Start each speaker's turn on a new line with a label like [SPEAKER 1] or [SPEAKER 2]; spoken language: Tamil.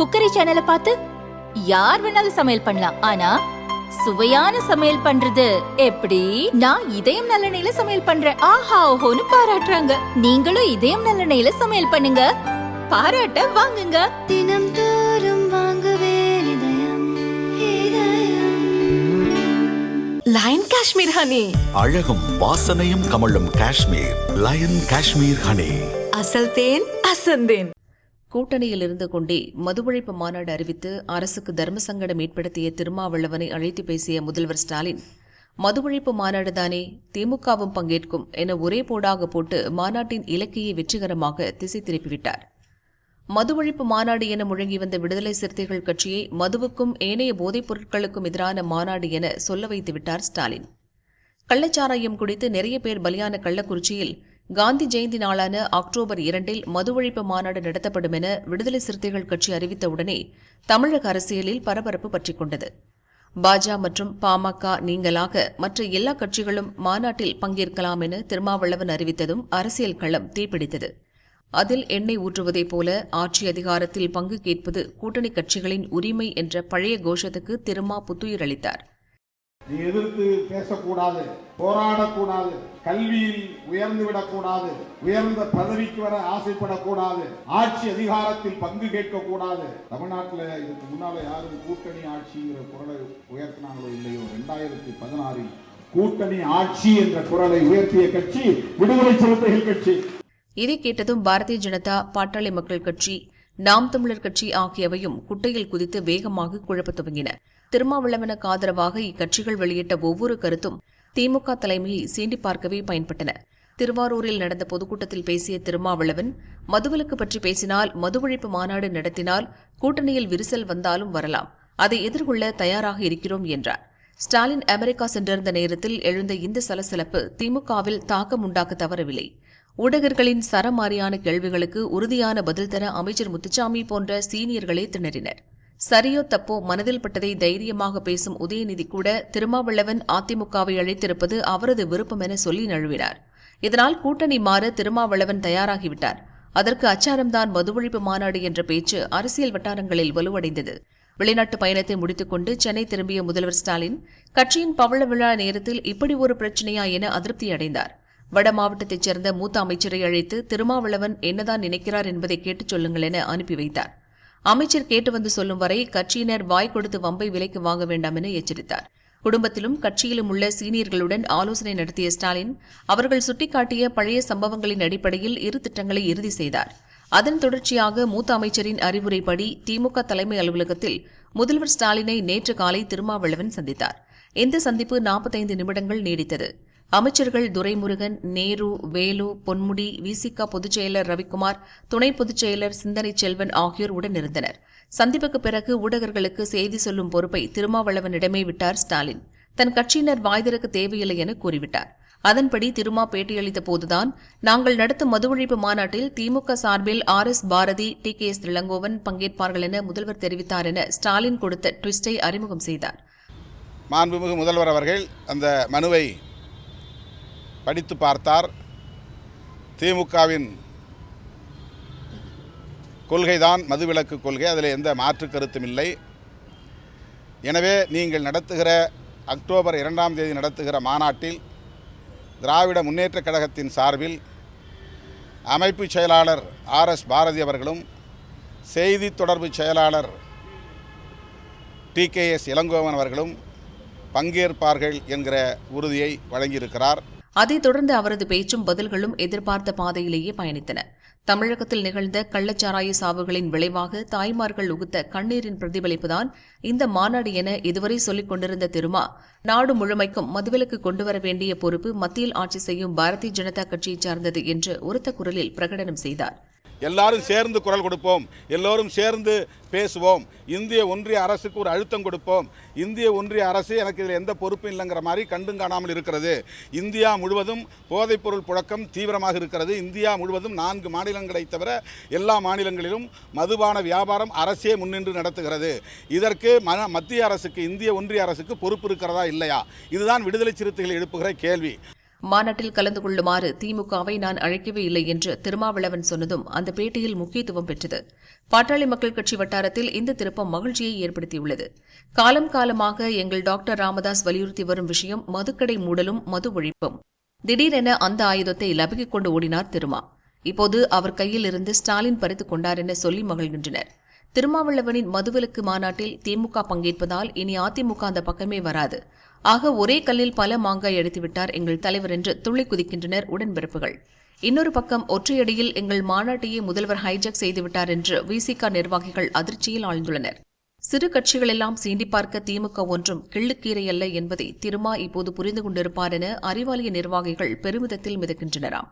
[SPEAKER 1] குக்கரி சேனலை பார்த்து யார் வேணாலும் சமையல் பண்ணலாம். ஆனா சுவையான சமையல் பண்றது எப்படி? நான் இதயம் நல்லெண்ணெயில சமையல் பண்றேன். ஆஹா ஓஹோன்னு பாராட்டுறாங்க. நீங்களும் இதயம் நல்லெண்ணெயில சமையல் பண்ணுங்க. பாராட்ட வாங்குங்க.
[SPEAKER 2] தினம் தோறும் வாங்குவே இதயம் இதயம்.
[SPEAKER 3] லயன் காஷ்மீர் ஹனி
[SPEAKER 4] அழகும் வாசனையும் கமழும் காஷ்மீர். லயன் காஷ்மீர் ஹனி
[SPEAKER 3] அசல் தேன் அசந்தேன்.
[SPEAKER 5] கூட்டணியில் இருந்து கொண்டே மதுவழிப்பு மாநாடு அறிவித்து அரசுக்கு தர்ம சங்கடம் ஏற்படுத்திய திருமாவளவனை அழைத்து பேசிய முதல்வர் ஸ்டாலின் மதுவழிப்பு மாநாடுதானே திமுகவும் பங்கேற்கும் என ஒரே போடாக போட்டு மாநாட்டின் இலக்கையை வெற்றிகரமாக திசை திருப்பிவிட்டார். மதுவழிப்பு மாநாடு என முழங்கி வந்த விடுதலை சிறுத்தைகள் கட்சியை மதுவுக்கும் ஏனைய போதைப் பொருட்களுக்கும் எதிரான மாநாடு என சொல்ல வைத்துவிட்டார் ஸ்டாலின். கள்ளச்சாராயம் குடித்து நிறைய பேர் பலியான கள்ளக்குறிச்சியில் காந்தி ஜெயந்தி நாளான அக்டோபர் இரண்டில் மதுவழிப்பு மாநாடு நடத்தப்படும் என விடுதலை சிறுத்தைகள் கட்சி அறிவித்தவுடனே தமிழக அரசியலில் பரபரப்பு பற்றிக் கொண்டது. பாஜ மற்றும் பாமக நீங்களாக மற்ற எல்லா கட்சிகளும் மாநாட்டில் பங்கேற்கலாம் என திருமாவளவன் அறிவித்ததும் அரசியல் களம் தீப்பிடித்தது. அதில் எண்ணெய் ஊற்றுவதைப் போல ஆட்சி அதிகாரத்தில் பங்கு கேட்பது கூட்டணி கட்சிகளின் உரிமை என்ற பழைய கோஷத்துக்கு திருமா புத்துயிர் அளித்தாா்
[SPEAKER 6] நீ எதிர்த்து பேசக்கூடாது போராடக்கூடாது கல்வியில் உயர்ந்து விடக்கூடாது உயர்ந்த பதவிக்கு வர ஆசைப்படக்கூடாது ஆட்சி அதிகாரத்தில் பங்கு கேட்கக்கூடாது. தமிழ்நாட்டில் இதுக்கு முன்னால யாரும் கூட்டணி ஆட்சிங்கிற குரலை உயர்த்தினாங்களோ இல்லையோ ரெண்டாயிரத்தி பதினாறில் கூட்டணி ஆட்சி என்ற குரலை உயர்த்திய கட்சி விடுதலை சிறுத்தைகள் கட்சி.
[SPEAKER 5] இதை கேட்டதும் பாரதிய ஜனதா பாட்டாளி மக்கள் கட்சி நாம் தமிழர் கட்சி ஆகியவையும் குட்டையில் குதித்து வேகமாக குழப்பத் துவங்கின. திருமாவளவனுக்கு ஆதரவாக இக்கட்சிகள் வெளியிட்ட ஒவ்வொரு கருத்தும் திமுக தலைமையை சீண்டி பார்க்கவே பயன்பட்டன. திருவாரூரில் நடந்த பொதுக்கூட்டத்தில் பேசிய திருமாவளவன் மதுவிலக்கு பற்றி பேசினால் மதுவழிப்பு மாநாடு நடத்தினால் கூட்டணியில் விரிசல் வந்தாலும் வரலாம். அதை எதிர்கொள்ள தயாராக இருக்கிறோம் என்றார். ஸ்டாலின் அமெரிக்கா சென்றிருந்த நேரத்தில் எழுந்த இந்த சலசலப்பு திமுகவில் தாக்கம் உண்டாக்க தவறவில்லை. ஊடகர்களின் சரமாரியான கேள்விகளுக்கு உறுதியான பதில் தர அமைச்சர் முத்துச்சாமி போன்ற சீனியர்களே திணறினர். சரியோ தப்போ மனதில் பட்டதை தைரியமாக பேசும் உதயநிதி கூட திருமாவளவன் அதிமுகவை அழைத்திருப்பது அவரது விருப்பம் என சொல்லி நழுவினார். இதனால் கூட்டணி மாற திருமாவளவன் தயாராகிவிட்டார். அதற்கு அச்சாரம்தான் மதுவொழிப்பு மாநாடு என்ற பேச்சு அரசியல் வட்டாரங்களில் வலுவடைந்தது. வெளிநாட்டு பயணத்தை முடித்துக்கொண்டு சென்னை திரும்பிய முதல்வர் ஸ்டாலின் கட்சியின் பவள விழா நேரத்தில் இப்படி ஒரு பிரச்சனையா என அதிருப்தி அடைந்தார். வட மாவட்டத்தைச் சேர்ந்த மூத்த அமைச்சரை அழைத்து திருமாவளவன் என்னதான் நினைக்கிறார் என்பதை கேட்டுச் சொல்லுங்கள் என அனுப்பி வைத்தார். அமைச்சர் கேட்டு வந்து சொல்லும் வரை கட்சியினர் வாய் கொடுத்து வம்பை விலைக்கு வாங்க வேண்டாம் என எச்சரித்தார். குடும்பத்திலும் கட்சியிலும் உள்ள சீனியர்களுடன் ஆலோசனை நடத்திய ஸ்டாலின் அவர்கள் சுட்டிக்காட்டிய பழைய சம்பவங்களின் அடிப்படையில் இரு திட்டங்களை இறுதி செய்தார். அதன் தொடர்ச்சியாக மூத்த அமைச்சரின் அறிவுரைப்படி திமுக தலைமை அலுவலகத்தில் முதல்வர் ஸ்டாலினை நேற்று காலை திருமாவளவன் சந்தித்தார். இந்த சந்திப்பு நாற்பத்தைந்து நிமிடங்கள் நீடித்தது. அமைச்சர்கள் துரைமுருகன் நேரு வேலு பொன்முடி விசிக பொதுச்செயலர் ரவிக்குமார் துணை பொதுச்செயலர் சிந்தனை செல்வன் ஆகியோர் உடனிருந்தனர். சந்திப்புக்கு பிறகு ஊடகர்களுக்கு செய்தி சொல்லும் பொறுப்பை திருமாவளவனிடமே விட்டார் ஸ்டாலின். தன் கட்சியினர் வாய்திறக்க தேவையில்லை என கூறிவிட்டார். அதன்படி திருமா பேட்டியளித்த போதுதான் நாங்கள் நடத்தும் மதுவொழிப்பு மாநாட்டில் திமுக சார்பில் R S Bharathi T K S Elangovan பங்கேற்பார்கள் என முதல்வர் தெரிவித்தார் என ஸ்டாலின் கொடுத்த ட்விஸ்டை அறிமுகம் செய்தார்.
[SPEAKER 7] மாண்புமிகு முதல்வர் அவர்கள் அந்த மனுவை படித்து பார்த்தார். திமுகவின் கொள்கைதான் மதுவிலக்கு கொள்கை அதில் எந்த மாற்று கருத்தும் இல்லை. எனவே நீங்கள் நடத்துகிற அக்டோபர் இரண்டாம் தேதி நடத்துகிற மாநாட்டில் திராவிட முன்னேற்றக் கழகத்தின் சார்பில் அமைப்பு செயலாளர் ஆர் எஸ் பாரதி அவர்களும் செய்தி தொடர்பு செயலாளர் டி கே எஸ் இளங்கோவன் அவர்களும் பங்கேற்பார்கள் என்கிற உறுதியை வழங்கியிருக்கிறார்.
[SPEAKER 5] அதைத் தொடர்ந்து அவரது பேச்சும் பதில்களும் எதிர்பார்த்த பாதையிலேயே பயணித்தன. தமிழகத்தில் நிகழ்ந்த கள்ளச்சாராய சாவுகளின் விளைவாக தாய்மார்கள் உகுத்த கண்ணீரின் பிரதிபலிப்புதான் இந்த மாநாடு என இதுவரை சொல்லிக் கொண்டிருந்த திருமா நாடு முழுமைக்கும் மதுவிலக்கு கொண்டுவர வேண்டிய பொறுப்பு மத்தியில் ஆட்சி செய்யும் பாரதிய ஜனதா கட்சியைச் சார்ந்தது என்று உரத்த குரலில் பிரகடனம் செய்தார்.
[SPEAKER 7] எல்லாரும் சேர்ந்து குரல் கொடுப்போம். எல்லோரும் சேர்ந்து பேசுவோம். இந்திய ஒன்றிய அரசுக்கு ஒரு அழுத்தம் கொடுப்போம். இந்திய ஒன்றிய அரசு எனக்கு இதில் எந்த பொறுப்பும் இல்லைங்கிற மாதிரி கண்டும் காணாமல் இருக்கிறது. இந்தியா முழுவதும் போதைப்பொருள் புழக்கம் தீவிரமாக இருக்கிறது. இந்தியா முழுவதும் நான்கு மாநிலங்களை தவிர எல்லா மாநிலங்களிலும் மதுபான வியாபாரம் அரசே முன்னின்று நடத்துகிறது. இதற்கு ம மத்திய அரசுக்கு இந்திய ஒன்றிய அரசுக்கு பொறுப்பு இருக்கிறதா இல்லையா? இதுதான் விடுதலை சிறுத்தைகள் எழுப்புகிற கேள்வி.
[SPEAKER 5] மாநாட்டில் கலந்து கொள்ளுமாறு திமுகவை நான் அழைக்கவே இல்லை என்று திருமாவளவன் சொன்னதும் அந்த பேட்டியில் முக்கியத்துவம் பெற்றது. பாட்டாளி மக்கள் கட்சி வட்டாரத்தில் இந்த திருப்பம் மகிழ்ச்சியை ஏற்படுத்தியுள்ளது. காலம் காலமாக எங்கள் டாக்டர் ராமதாஸ் வலியுறுத்தி வரும் விஷயம் மதுக்கடை மூடலும் மது ஒழிப்பும். திடீரென அந்த ஆயுதத்தை லபக்கிக் கொண்டு ஓடினார் திருமா. இப்போது அவர் கையில் இருந்து ஸ்டாலின் பறித்துக் கொண்டார் என சொல்லி மகிழ்கின்றனர். திருமாவளவனின் மதுவிலக்கு மாநாட்டில் திமுக பங்கேற்பதால் இனி அதிமுக அந்த பக்கமே வராது. ஆக ஒரே கல்லில் பல மாங்காய் எடுத்துவிட்டார் எங்கள் தலைவர் என்று துள்ளி குதிக்கின்றனர் உடன்பிறப்புகள். இன்னொரு பக்கம் ஒற்றையடியில் எங்கள் மாநாட்டையே முதல்வர் ஹைஜாக் செய்துவிட்டார் என்று விசிக நிர்வாகிகள் அதிர்ச்சியில் ஆழ்ந்துள்ளனர். சிறு கட்சிகளெல்லாம் சீண்டி பார்க்க திமுக ஒன்றும் கிள்ளுக்கீரை அல்ல என்பதை திருமா இப்போது புரிந்து கொண்டிருப்பார் என அறிவாலய நிர்வாகிகள் பெருமிதத்தில் மிதக்கின்றனராம்.